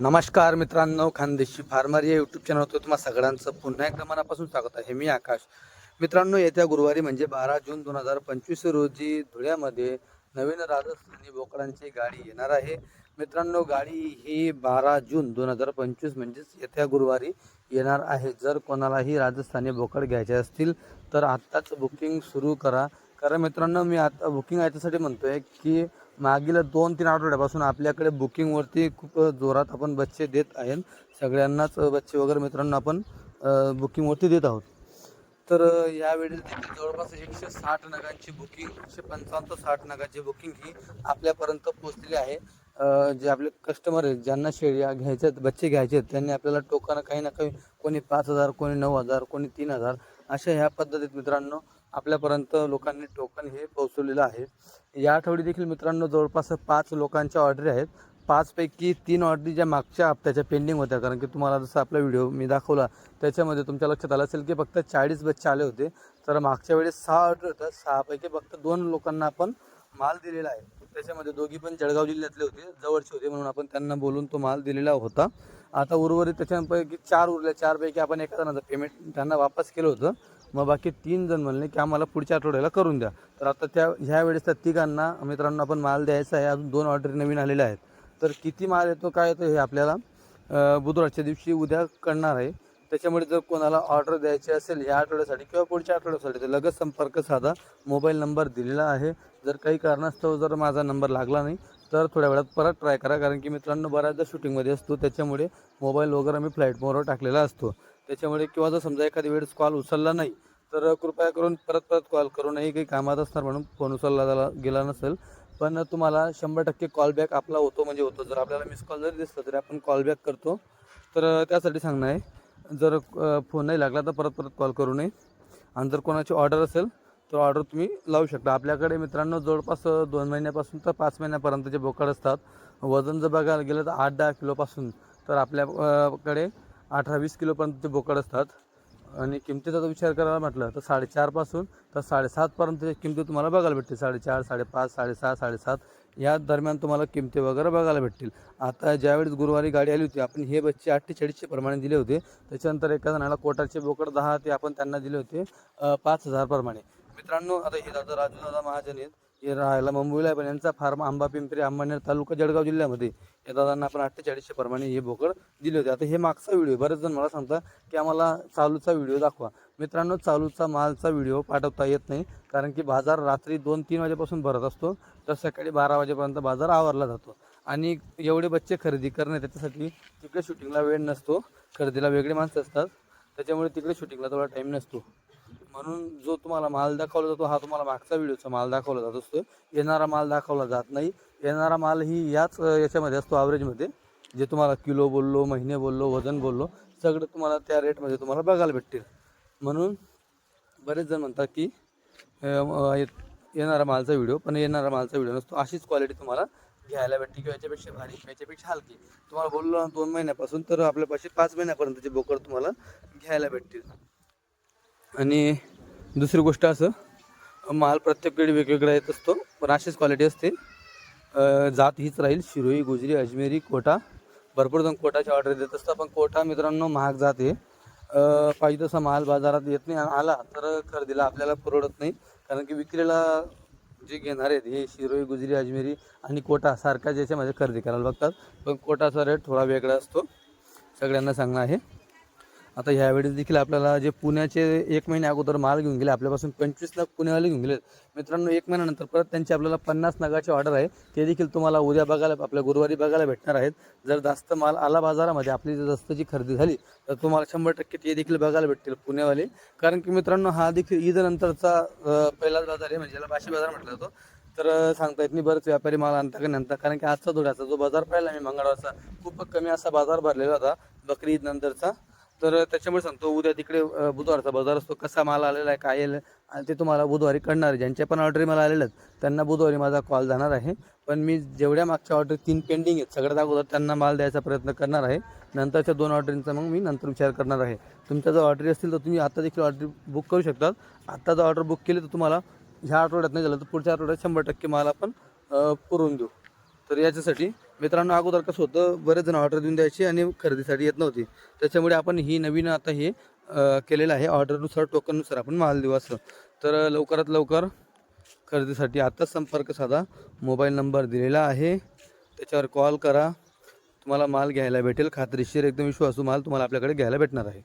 नमस्कार मित्रांनो खानदेशी फार्मर या यूट्यूब चॅनलवर तुम्हा सगळ्यांचं पुन्हा एकदा मनापासून स्वागत आहे. मी आकाश. मित्रांनो येत्या गुरुवारी म्हणजे बारा जून दोन हजार पंचवीस रोजी धुळ्यामध्ये नवीन राजस्थानी बोकडांची गाडी येणार आहे. मित्रांनो गाडी ही बारा जून दोन हजार पंचवीस म्हणजेच येत्या गुरुवारी येणार आहे. जर कोणालाही राजस्थानी बोकड घ्यायचे असतील तर आत्ताच बुकिंग सुरू करा. कारण मित्रांनो मी आता बुकिंग याच्यासाठी आहे की मागील दोन तीन आठवड्यापासून आपल्याकडे बुकिंगवरती खूप जोरात आपण बच्चे देत आहेत. सगळ्यांनाच बच्चे वगैरे मित्रांनो आपण बुकिंगवरती देत आहोत. तर यावेळेस यावेळी देखील जवळपास एकशे साठ नगांची बुकिंग एकशे पंचावन्न साठ नगाची बुकिंग ही आपल्यापर्यंत पोहोचलेली आहे. जे आपले कस्टमर आहेत ज्यांना शेळ्या घ्यायच्या आहेत बच्चे घ्यायचे आहेत त्यांनी आपल्याला टोकानं काही ना काही कोणी पाच हजार कोणी नऊ हजार कोणी तीन हजार अशा ह्या पद्धतीत मित्रांनो आपल्यापर्यंत लोकांनी टोकन हे पोहोचवलेलं आहे. या आठवडी देखील मित्रांनो जवळपास पाच लोकांच्या ऑर्डरी आहेत. पाचपैकी तीन ऑर्डरी ज्या मागच्या हप्त्याच्या पेंडिंग होत्या कारण की तुम्हाला जसं आपला व्हिडिओ मी दाखवला त्याच्यामध्ये तुमच्या लक्षात आलं असेल की फक्त चाळीस बच्चे आले होते. तर मागच्या वेळेस सहा ऑर्डर होतात सहापैकी फक्त दोन लोकांना आपण माल दिलेला आहे. त्याच्यामध्ये दोघी पण जळगाव जिल्ह्यातले होते जवळचे होते म्हणून आपण त्यांना बोलून तो माल दिलेला होता. आता उर्वरित त्याच्यापैकी चार उरल्या चारपैकी आपण एका पेमेंट त्यांना वापस केलं होतं. मग बाकी तीन जण म्हणले की आम्हाला पुढच्या आठवड्याला करून द्या. तर आता त्या ह्या वेळेस त्या तिघांना मित्रांनो आपण माल द्यायचा आहे. अजून दोन ऑर्डर नवीन आलेल्या आहेत. तर किती माल येतो काय येतो हे आपल्याला बुधवारच्या दिवशी उद्या कळणार आहे. त्याच्यामुळे जर कोणाला ऑर्डर द्यायची असेल या आठवड्यासाठी किंवा पुढच्या आठवड्यासाठी तर लगेच संपर्क साधा. मोबाईल नंबर दिलेला आहे. जर काही कारणास्तव जर माझा नंबर लागला नाही तर थोड्या वेळात परत ट्राय करा. कारण की मित्रांनो बऱ्याचदा शूटिंगमध्ये असतो. त्याच्यामुळे मोबाईल वगैरे मी फ्लाईट टाकलेला असतो. त्याच्यामुळे किंवा जर समजा एखाद्या वेळेस कॉल उचलला नाही तर कृपया करून परत परत कॉल करू नये काही कामात असणार म्हणून फोन उचलला झाला गेला नसेल. पण तुम्हाला शंभर टक्के कॉलबॅक आपला होतो म्हणजे होतो. जर आपल्याला मिस कॉल जरी दिसला तरी आपण कॉलबॅक करतो. तर त्यासाठी सांगणं आहे जर फोन नाही लागला तर परत परत कॉल करू नये. आणि जर कोणाची ऑर्डर असेल तर ऑर्डर तुम्ही लावू शकता. आपल्याकडे मित्रांनो जवळपास दोन महिन्यापासून तर पाच महिन्यापर्यंतचे बोकड असतात. वजन जर बघायला गेलं तर आठ दहा किलोपासून तर आपल्याकडे अठरा वीस किलोपर्यंत ते बोकड असतात. आणि किमतीचा जर विचार करायला म्हटलं तर साडेचारपासून तर साडेसातपर्यंत किमती तुम्हाला बघायला भेटतील. साडेचार साडेपाच साडेसहा साडेसात या दरम्यान तुम्हाला किमती वगैरे बघायला भेटतील. आता ज्यावेळेस गुरुवारी गाडी आली होती आपण हे बच्चे अठ्ठेचाळीसशे प्रमाणे दिले होते. त्याच्यानंतर एका जणाला कोटाचे बोकड दहा ते आपण त्यांना दिले होते पाच हजारप्रमाणे मित्रांनो आता हे दादा राजू दादा महाजन आहेत. हे राहायला मुंबईला आहे पण यांचा फार्म आंबा पिंपरी आंबानेर तालुका जळगाव जिल्ह्यामध्ये या दादांना आपण अठ्ठेचाळीसशे प्रमाणे हे बोकड दिले होते. आता हे मागचा व्हिडिओ बरेच जण मला सांगता की आम्हाला चालूचा व्हिडिओ दाखवा. मित्रांनो चालूचा मालचा व्हिडिओ पाठवता येत नाही कारण की बाजार रात्री दोन तीन वाजेपासून भरत असतो. तर सकाळी बारा वाजेपर्यंत बाजार आवरला जातो. आणि एवढे बच्चे खरेदी करणे त्याच्यासाठी तिकडे शूटिंगला वेळ नसतो. खरेदीला वेगळे माणसं असतात. त्याच्यामुळे तिकडे शूटिंगला तेवढा टाईम नसतो. म्हणून जो तुम्हाला माल दाखवला जातो हा तुम्हाला मागचा व्हिडिओचा माल दाखवला जात असतो. येणारा माल दाखवला जात नाही. येणारा माल ही याच याच्यामध्ये असतो ॲव्हरेजमध्ये जे तुम्हाला किलो बोललो महिने बोललो वजन बोललो सगळं तुम्हाला त्या रेटमध्ये तुम्हाला बघायला भेटतील. म्हणून बरेच जण म्हणतात की ये- येणारा मालचा व्हिडिओ पण येणारा मालचा व्हिडिओ नसतो. अशीच क्वालिटी तुम्हाला घ्यायला भेटते किंवा याच्यापेक्षा भारी किंवा याच्यापेक्षा हलकी. तुम्हाला बोललो ना दोन महिन्यापासून तर आपल्यापाशी पाच महिन्यापर्यंतचे बोकड तुम्हाला घ्यायला भेटतील. आणि दुसरी गोष्ट असं माल प्रत्येक वेळी वेगवेगळा येत असतो पण अशीच क्वालिटी असते. जात हीच राहील शिरोई गुजरी अजमेरी कोटा. भरपूर जण कोटाची ऑर्डर देत असतात पण कोटा मित्रांनो महाग जात आहे. पाहिजे तसा माल बाजारात येत नाही आणि आला तर खरेदीला आपल्याला परवडत नाही. कारण की विक्रीला जे घेणार आहेत हे शिरोई गुजरी अजमेरी आणि कोटा सारख्या माझ्या खरेदी करायला बघतात. पण कोटाचा रेट थोडा वेगळा असतो. सगळ्यांना सांगणं आहे. आता ह्यावेळेस देखील आपल्याला जे पुण्याचे एक महिन्या अगोदर माल घेऊन गेले आपल्यापासून पंचवीस लाख पुण्यावाले घेऊन गेले. मित्रांनो एक महिन्यानंतर परत त्यांची आपल्याला पन्नास नगाची ऑर्डर आहे. ते देखील तुम्हाला उद्या बघायला आपल्या गुरुवारी बघायला भेटणार आहेत. जर जास्त माल आला बाजारामध्ये आपली जर जास्तची खरेदी झाली तर तुम्हाला शंभर टक्के ते देखील बघायला भेटतील पुण्यावाले कारण की मित्रांनो हा देखील ईदनंतरचा पहिलाच बाजार आहे म्हणजे ज्याला बाशी बाजार म्हटलं जातो. तर सांगता येत नाही बरेच व्यापारी माल आणता का नंतर कारण की आजचा धुळ्याचा जो बाजार पाहिला मी मंगळवारचा खूप कमी असा बाजार भरलेला होता बकरी ईद नंतरचा. तर त्याच्यामुळे सांगतो उद्या तिकडे बुधवारचा बाजार असतो कसा माल आलेला आहे काय आलेलं आहे आणि ते तुम्हाला बुधवारी कळणार आहे. ज्यांच्या पण ऑर्डरी मला आलेल्या आहेत त्यांना बुधवारी माझा कॉल जाणार आहे. पण मी जेवढ्या मागच्या ऑर्डर तीन पेंडिंग आहेत सगळ्यात अगोदर त्यांना माल द्यायचा प्रयत्न करणार आहे. नंतरच्या दोन ऑर्डरींचा मग मी नंतर विचार करणार आहे. तुमच्या जर ऑर्डरी असतील तर तुम्ही आता देखील ऑर्डर बुक करू शकतात. आत्ता जर ऑर्डर बुक केली तर तुम्हाला ह्या आठवड्यात नाही झालं तर पुढच्या आठवड्यात शंभर टक्के माल आपण पुरवून देऊ. तर याच्यासाठी मित्रांनो अगोदर कसं होतं बरेच जण ऑर्डर देऊन द्यायची आणि खरेदीसाठी येत नव्हती. त्याच्यामुळे आपण ही नवीन आता हे केलेलं आहे. ऑर्डरनुसार टोकननुसार आपण माल देऊ असं. तर लवकरात लवकर खरेदीसाठी आत्ताच संपर्क साधा. मोबाईल नंबर दिलेला आहे. त्याच्यावर कॉल करा. तुम्हाला माल घ्यायला भेटेल. खात्रीशीर एकदम विश्वासू माल तुम्हाला आपल्याकडे घ्यायला भेटणार आहे.